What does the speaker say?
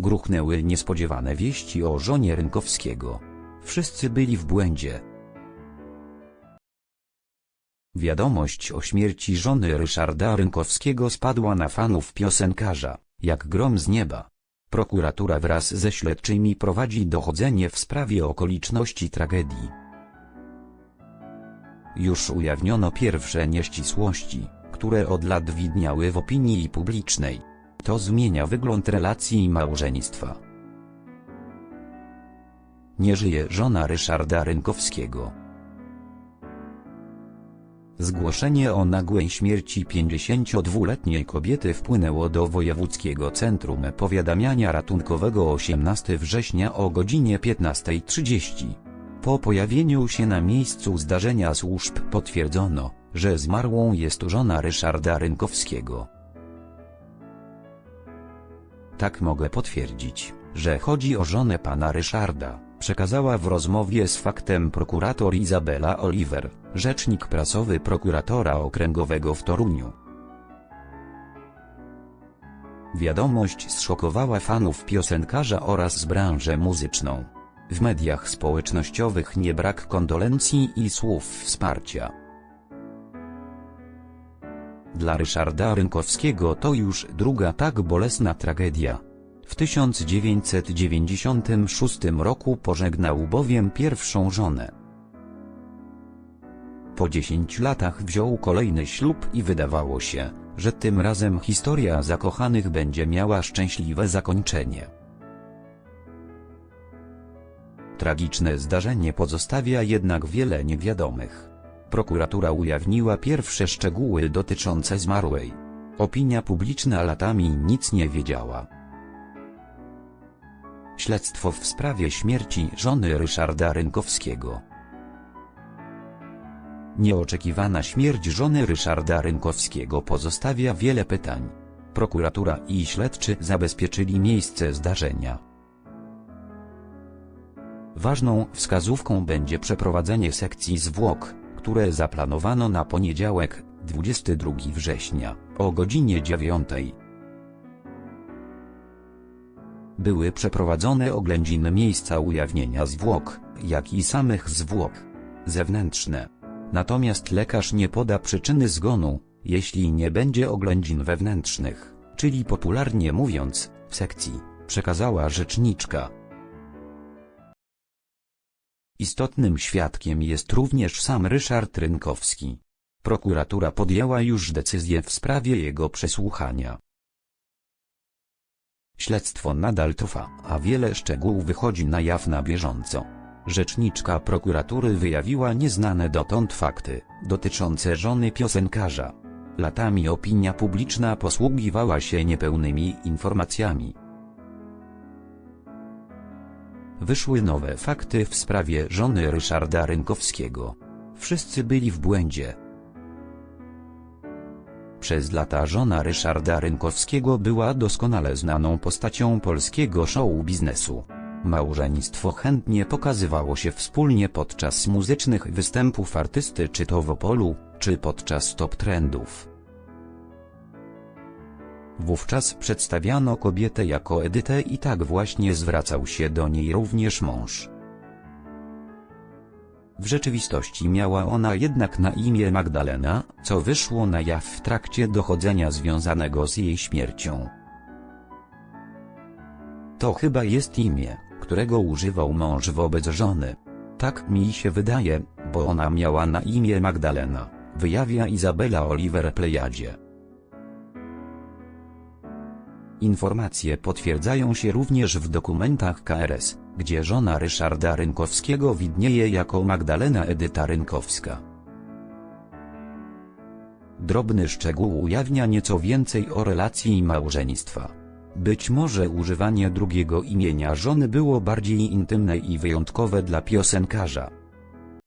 gruchnęły niespodziewane wieści o żonie Rynkowskiego. Wszyscy byli w błędzie. Wiadomość o śmierci żony Ryszarda Rynkowskiego spadła na fanów piosenkarza, jak grom z nieba. Prokuratura wraz ze śledczymi prowadzi dochodzenie w sprawie okoliczności tragedii. Już ujawniono pierwsze nieścisłości, które od lat widniały w opinii publicznej. To zmienia wygląd relacji i małżeństwa. Nie żyje żona Ryszarda Rynkowskiego. Zgłoszenie o nagłej śmierci 52-letniej kobiety wpłynęło do Wojewódzkiego Centrum Powiadamiania Ratunkowego 18 września o godzinie 15.30. Po pojawieniu się na miejscu zdarzenia służb potwierdzono, że zmarłą jest żona Ryszarda Rynkowskiego. Tak mogę potwierdzić, że chodzi o żonę pana Ryszarda, przekazała w rozmowie z faktem prokurator Izabela Oliver, rzecznik prasowy prokuratora okręgowego w Toruniu. Wiadomość zszokowała fanów piosenkarza oraz branżę muzyczną. W mediach społecznościowych nie brak kondolencji i słów wsparcia. Dla Ryszarda Rynkowskiego to już druga tak bolesna tragedia. W 1996 roku pożegnał bowiem pierwszą żonę. Po 10 latach wziął kolejny ślub i wydawało się, że tym razem historia zakochanych będzie miała szczęśliwe zakończenie. Tragiczne zdarzenie pozostawia jednak wiele niewiadomych. Prokuratura ujawniła pierwsze szczegóły dotyczące zmarłej. Opinia publiczna latami nic nie wiedziała. Śledztwo w sprawie śmierci żony Ryszarda Rynkowskiego. Nieoczekiwana śmierć żony Ryszarda Rynkowskiego pozostawia wiele pytań. Prokuratura i śledczy zabezpieczyli miejsce zdarzenia. Ważną wskazówką będzie przeprowadzenie sekcji zwłok, które zaplanowano na poniedziałek, 22 września, o godzinie 9. Były przeprowadzone oględziny miejsca ujawnienia zwłok, jak i samych zwłok zewnętrzne. Natomiast lekarz nie poda przyczyny zgonu, jeśli nie będzie oględzin wewnętrznych, czyli popularnie mówiąc, sekcji, przekazała rzeczniczka. Istotnym świadkiem jest również sam Ryszard Rynkowski. Prokuratura podjęła już decyzję w sprawie jego przesłuchania. Śledztwo nadal trwa, a wiele szczegółów wychodzi na jaw na bieżąco. Rzeczniczka prokuratury wyjawiła nieznane dotąd fakty, dotyczące żony piosenkarza. Latami opinia publiczna posługiwała się niepełnymi informacjami. Wyszły nowe fakty w sprawie żony Ryszarda Rynkowskiego. Wszyscy byli w błędzie. Przez lata żona Ryszarda Rynkowskiego była doskonale znaną postacią polskiego show biznesu. Małżeństwo chętnie pokazywało się wspólnie podczas muzycznych występów artysty czy to w Opolu, czy podczas top trendów. Wówczas przedstawiano kobietę jako Edytę i tak właśnie zwracał się do niej również mąż. W rzeczywistości miała ona jednak na imię Magdalena, co wyszło na jaw w trakcie dochodzenia związanego z jej śmiercią. To chyba jest imię, którego używał mąż wobec żony. Tak mi się wydaje, bo ona miała na imię Magdalena, wyjawia Izabela Oliver Plejadzie. Informacje potwierdzają się również w dokumentach KRS, gdzie żona Ryszarda Rynkowskiego widnieje jako Magdalena Edyta Rynkowska. Drobny szczegół ujawnia nieco więcej o relacji małżeństwa. Być może używanie drugiego imienia żony było bardziej intymne i wyjątkowe dla piosenkarza.